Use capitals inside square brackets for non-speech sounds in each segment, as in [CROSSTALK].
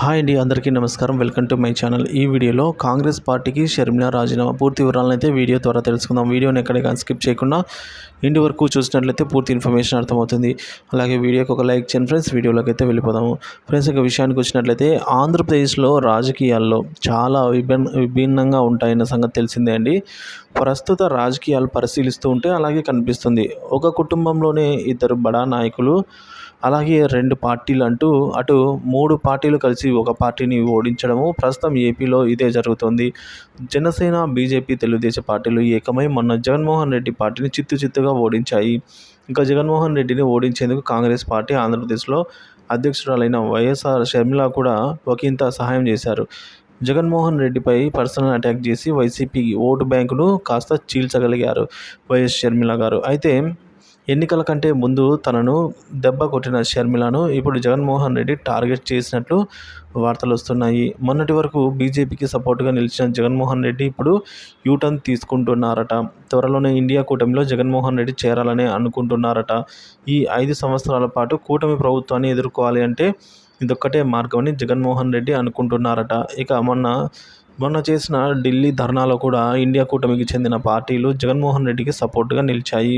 Hi అండి అందరికీ నమస్కారం. Welcome to my channel. ఈ వీడియోలో కాంగ్రెస్ పార్టీకి షర్మిలా రాజీనామా పూర్తి వివరాలను అయితే వీడియో ద్వారా తెలుసుకుందాం. వీడియోని ఎక్కడ స్కిప్ చేయకుండా ఇంటి వరకు చూసినట్లయితే పూర్తి ఇన్ఫర్మేషన్ అర్థమవుతుంది. అలాగే వీడియోకి ఒక లైక్ చేయండి ఫ్రెండ్స్. వీడియోలోకి అయితే వెళ్ళిపోదాము. ఫ్రెండ్స్ ఒక విషయానికి వచ్చినట్లయితే ఆంధ్రప్రదేశ్లో రాజకీయాల్లో చాలా విభిన్న విభిన్నంగా ఉంటాయన్న సంగతి తెలిసిందే అండి. ప్రస్తుత రాజకీయాలు పరిశీలిస్తూ ఉంటే అలాగే కనిపిస్తుంది. ఒక కుటుంబంలోనే ఇద్దరు బడా నాయకులు అలాగే రెండు పార్టీలు అంటూ అటు మూడు పార్టీలు కలిసి ఒక పార్టీని ఓడించడము. ప్రస్తుతం ఏపీలో ఇదే జరుగుతుంది. జనసేన బీజేపీ తెలుగుదేశం పార్టీలు ఏకమై మొన్న జగన్మోహన్ రెడ్డి పార్టీని చిత్తు చిత్తుగా ఓడించాయి. ఇంకా జగన్మోహన్ రెడ్డిని ఓడించేందుకు కాంగ్రెస్ పార్టీ ఆంధ్రప్రదేశ్లో అధ్యక్షురాలైన వైఎస్ఆర్ షర్మిల కూడా ఒకంత సహాయం చేశారు. జగన్మోహన్ రెడ్డిపై పర్సనల్ అటాక్ చేసి వైసీపీ ఓటు బ్యాంకును కాస్త చీల్చగలిగారు వైఎస్ షర్మిల గారు. అయితే ఎన్నికల కంటే ముందు తనను దెబ్బ కొట్టిన షర్మిలను ఇప్పుడు జగన్మోహన్ రెడ్డి టార్గెట్ చేసినట్లు వార్తలు వస్తున్నాయి. మొన్నటి వరకు బీజేపీకి సపోర్ట్గా నిలిచిన జగన్మోహన్ రెడ్డి ఇప్పుడు యూటర్న్ తీసుకుంటున్నారట. త్వరలోనే ఇండియా కూటమిలో జగన్మోహన్ రెడ్డి చేరాలని అనుకుంటున్నారట. ఈ ఐదు సంవత్సరాల పాటు కూటమి ప్రభుత్వాన్ని ఎదుర్కోవాలి అంటే ఇదొక్కటే మార్గమని జగన్మోహన్ రెడ్డి అనుకుంటున్నారట. ఇక మొన్న మొన్న చేసిన ఢిల్లీ ధర్నాలో కూడా ఇండియా కూటమికి చెందిన పార్టీలు జగన్మోహన్ రెడ్డికి సపోర్టుగా నిలిచాయి.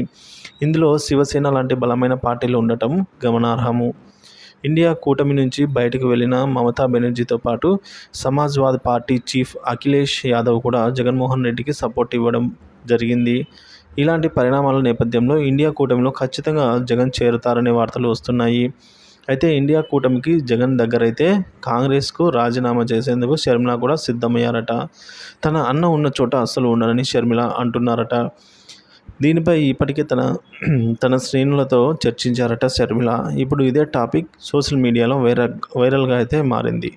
ఇందులో శివసేన లాంటి బలమైన పార్టీలు ఉండటం గమనార్హము. ఇండియా కూటమి నుంచి బయటకు వెళ్ళిన మమతా బెనర్జీతో పాటు సమాజ్వాద్ పార్టీ చీఫ్ అఖిలేష్ యాదవ్ కూడా జగన్మోహన్ రెడ్డికి సపోర్ట్ ఇవ్వడం జరిగింది. ఇలాంటి పరిణామాల నేపథ్యంలో ఇండియా కూటమిలో ఖచ్చితంగా జగన్ చేరుతారనే వార్తలు వస్తున్నాయి. అయితే ఇండియా కూటమికి జగన్ దగ్గరైతే కాంగ్రెస్కు రాజీనామా చేసేందుకు షర్మిల కూడా సిద్ధమయ్యారట. తన అన్న ఉన్న చోట అస్సలు ఉండనని షర్మిల అంటున్నారట. దీనిపై ఇప్పటికే తన [CLEARS THROAT] తన శ్రేణులతో చర్చించారట షర్మిల. ఇప్పుడు ఇదే టాపిక్ సోషల్ మీడియాలో వైరల్ వైరల్గా అయితే మారింది.